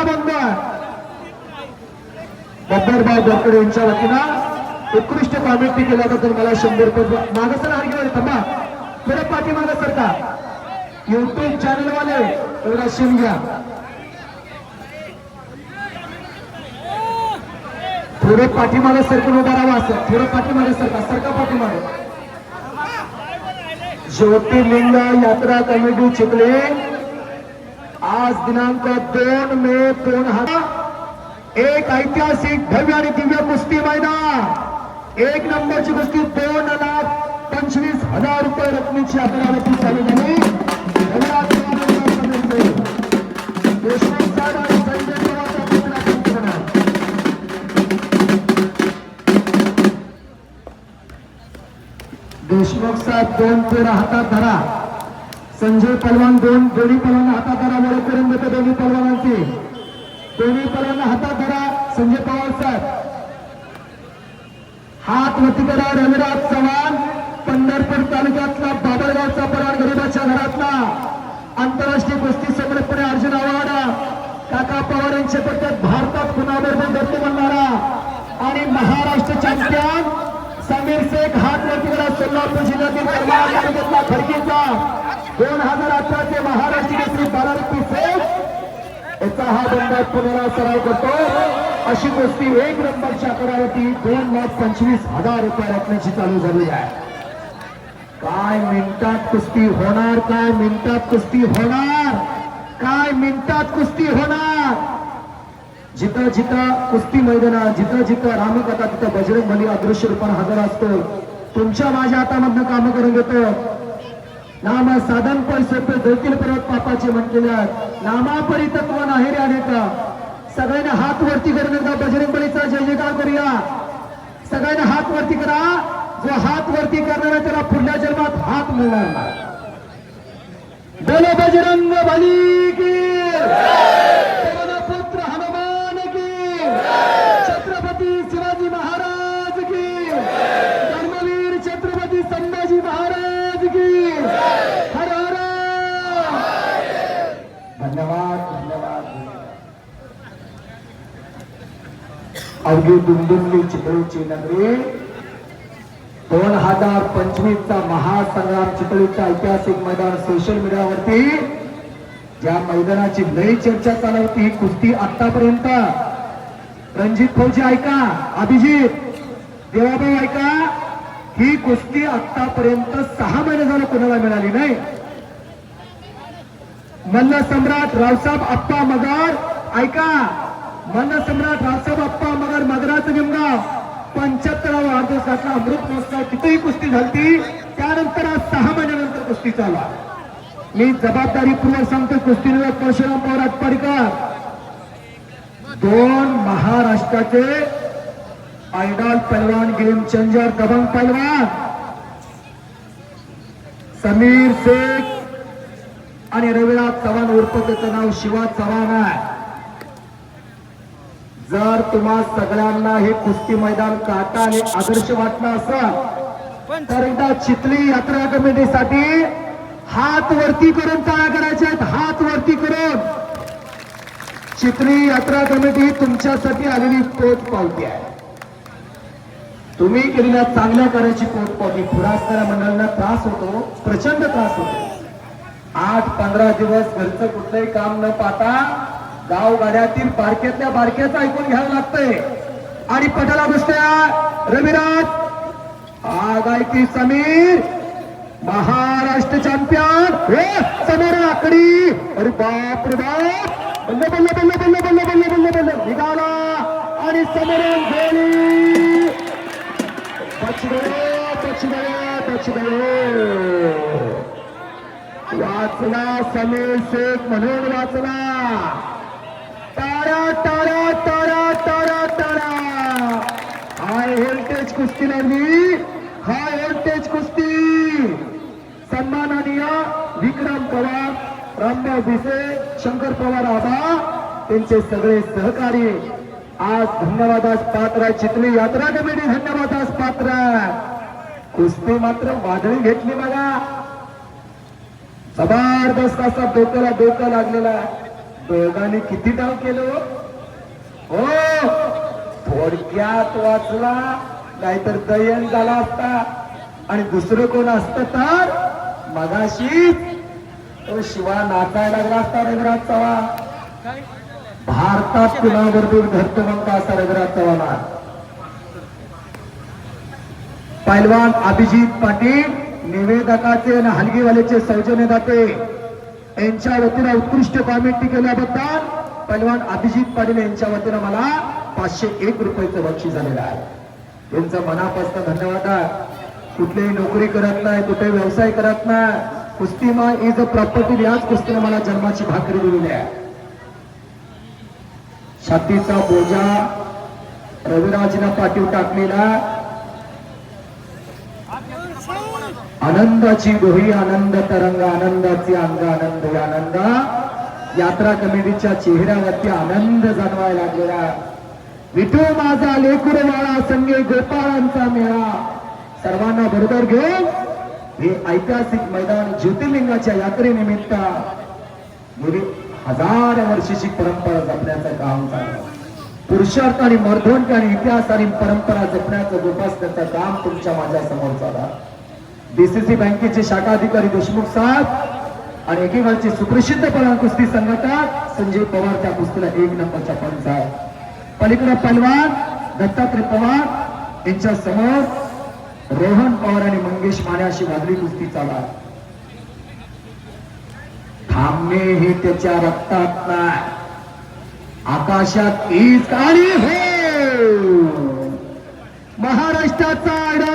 हाका बंद बब्बरबाव बोकडे यांच्या वतीनं उत्कृष्ट कॉमेंट्री केल्याबद्दल मला शंभर रुपये मागं सर आणखी थांबा. थोडं पाठी मागं सर का युट्यूब चॅनल वाले एवढा शिम घ्या थोडं पाठीमागे सरकून उभा राहावं असं. थोडं पाठीमागे सरका. सरका पाठीमागे ज्योतिर्लिंग यात्रा कमिटी चिखले. आज दिनांक दोन मे दोन हजार एक ऐतिहासिक भव्य आणि दिव्य कुस्ती मैदान. एक नंबरची कुस्ती दोन लाख पंचवीस हजार रुपये रकमेची आपल्याला चालू झाली. देशमुख साहेब देशमुख साहेब दोन पेरा हातात धरा. संजय पलवान दोन दोन्ही पलवान हातात धरा ओळख करून देतो दोन्ही पलवानांची. दोन्ही पलवान हातात धरा संजय पवार साहेब. हात वती करा रविराज चव्हाण पंढरपूर तालुक्यातला बाबळगावचा पराड गरीबाच्या घरातला. आंतरराष्ट्रीय गोष्टी संघटने अर्जुन आव्हाड. काका पवार यांच्या पट्ट्यात भारतात कुणाबरोबर धरती बनणारा आणि महाराष्ट्र चॅम्पियन समीर शेख हात वती करा सोलापूर जिल्ह्यातील करमाळा तालुक्यातला दोन हजार अठराचे महाराष्ट्र केसरी बालारपी शेख याचा हा बंदा पुण्याला सराव करतो. अशी गोष्टी एक नंबरच्या आकड्यावरती दोन लाख पंचवीस हजार रुपये रकमेची चालू झाली आहे. काय मिनिटात कुस्ती होणार? काय मिनिटात कुस्ती होणार? काय मिनिटात कुस्ती होणार? जिथं जिथं कुस्ती मैदानात जिथं जिथं रामकथा तिथं बजरंग बली अदृश्य रूपाने हजर असतो तुमच्या माझ्या हातामधनं काम करून घेतो नाम साधन पण सोपे जळतील परत पापाचे म्हटलेले आहेत. नामापरी तत्व नाही रे का सगळ्यांना हात वरती करून एकदा बजरंग बलीचा जय जयकार करूया. सगळ्यांना हात वरती करा. जो हात वरती करणार त्याला पुढल्या जन्मात हात मिळणार नाही. बोलो बजरंग बली की पवन पुत्र हनुमान की छत्रपती शिवाजी महाराज की धर्मवीर छत्रपती संभाजी महाराज की हर हर धन्यवाद धन्यवाद अवघी दुमदुमली चितळीची नगरी. दोन हजार पंचवीस चा महासंग्राम चितळीचा ऐतिहासिक मैदान सोशल मीडियावरती ज्या मैदानाची लई चर्चा चालू होती ही कुस्ती आतापर्यंत रणजित फौजी ऐका. अभिजित देवाभाऊ ऐका. ही कुस्ती आतापर्यंत सहा महिने झालं कोणाला मिळाली नाही. मल्ल सम्राट रावसाहेब आप्पा मगर ऐका. मनसम्राट सम्राट रावसाहेब अप्पा मगर मगराचं निमगाव पंच्याहत्तरावा वाढदिवसाचा अमृत महोत्सव तिथेही कुस्ती झाली त्यानंतर आज सहा महिन्यानंतर कुस्ती चालू मी जबाबदारीपूर्वक सांगतो कुस्तीनगर परशुराम पवार आटपाडकर. दोन महाराष्ट्राचे आयडॉल पैलवान गेम चेंजर दबंग पैलवान समीर शेख आणि रविराज चव्हाण उर्फ त्याचं नाव शिवा चव्हाण आहे. जर तुम्हा सगळ्यांना हे कुस्ती मैदान काटा आणि आदर्श वाटलं असेल तर एकदा चिखली यात्रा कमिटीसाठी हात वरती करून काय करायचे आहेत? हात वरती करून. चिखली यात्रा कमिटी तुमच्यासाठी आलेली पोच पावती आहे. तुम्ही केलेल्या चांगल्या कार्याची पोच पावती पुरस्कार मंडळांना त्रास होतो प्रचंड त्रास होतो. आठ पंधरा दिवस घरचं कुठलंही काम न पाहता गावगाड्यातील बारक्यातल्या बारक्याचं ऐकून घ्यावं लागतंय. आणि पटाला दुसऱ्या रविराज. आगायती समीर. महाराष्ट्र चॅम्पियन. हे समोर आकडी. अरे बाप रे बाप. बल्ले बल्ले बल्ले बल्ले बल्ले बल्ले बल्ले बल्ले. निघाला. आणि समीर गोळी पछडे पछडे पछडे वाचला समीर शेख म्हणून वाचला. कुस्ती लागली हाय हेरिटेज कुस्ती. सन्माननीय विक्रम पवार रामदेव भिसे शंकर पवार आबा त्यांचे सगळे सहकारी. आज धन्यवादास पात्र चितली यात्रा कमिटी धन्यवादास पात्र कुस्ती मात्र वादळी घेतली बघा. जबरदस्त असा डोक्याला डोकं लागलेला दोघांनी किती डाव केलं हो? हो. थोडक्यात वाचला. नाहीतर दयन झाला असता आणि दुसरं कोण असत तर मगाशी तो शिवा नाचायला लागला असता रघुराज चव्हाण. भारतात कुणाबरोबर घडतो म्हणता असा रघुराज चव्हाण. पैलवान अभिजित पाटील निवेदकाचे आणि हलगीवाल्याचे सौजन्य दाते. यांच्या वतीनं उत्कृष्ट कॉमेंट्री केल्याबद्दल पैलवान अभिजित पाटील यांच्या वतीनं मला पाचशे एक रुपयाचं बक्षीस झालेलं आहे. त्यांचं मनापासून धन्यवाद कुठलीही नोकरी करत नाही कुठे व्यवसाय करत नाही. कुस्ती मा इज अ प्रॉपर्टी याच कुस्तीने मला जन्माची भाकरी दिलेली आहे. छातीचा बोजा रविराजनं पाठीव टाकलेला आनंदाची गोही आनंद तरंग आनंदाचे अंग आनंद आनंद. यात्रा कमिटीच्या चेहऱ्यावरती आनंद जाणवायला लागलेला विठू माझा लेकुरवाळा संगे गोपाळांचा मेळा. सर्वांना बरोबर घेऊन हे ऐतिहासिक मैदान ज्योतिर्लिंगाच्या यात्रेनिमित्त गेली हजार वर्षाची परंपरा जपण्याचं काम चाललं पुरुषार्थ आणि मर्धोंक आणि इतिहास आणि परंपरा जपण्याचं जोपासण्याचं काम तुमच्या माझ्यासमोर चाला डीसीसी बँकेचे शाखा अधिकारी देशमुख साहेब आणि एकेकाळचे सुप्रसिद्ध पळा कुस्ती संघटक संजय पवार त्या कुस्तीला एक नंबरच्या पंच आहे पलीकडे पलवान दत्तात्रय पवार यांच्या समोर रोहन पवार आणि मंगेश माने अशी वादळी कुस्ती चालू आहे. थांबणे हे त्याच्या रक्तात नाही. आकाशात ईज आणि हो! महाराष्ट्राचा आयडॉल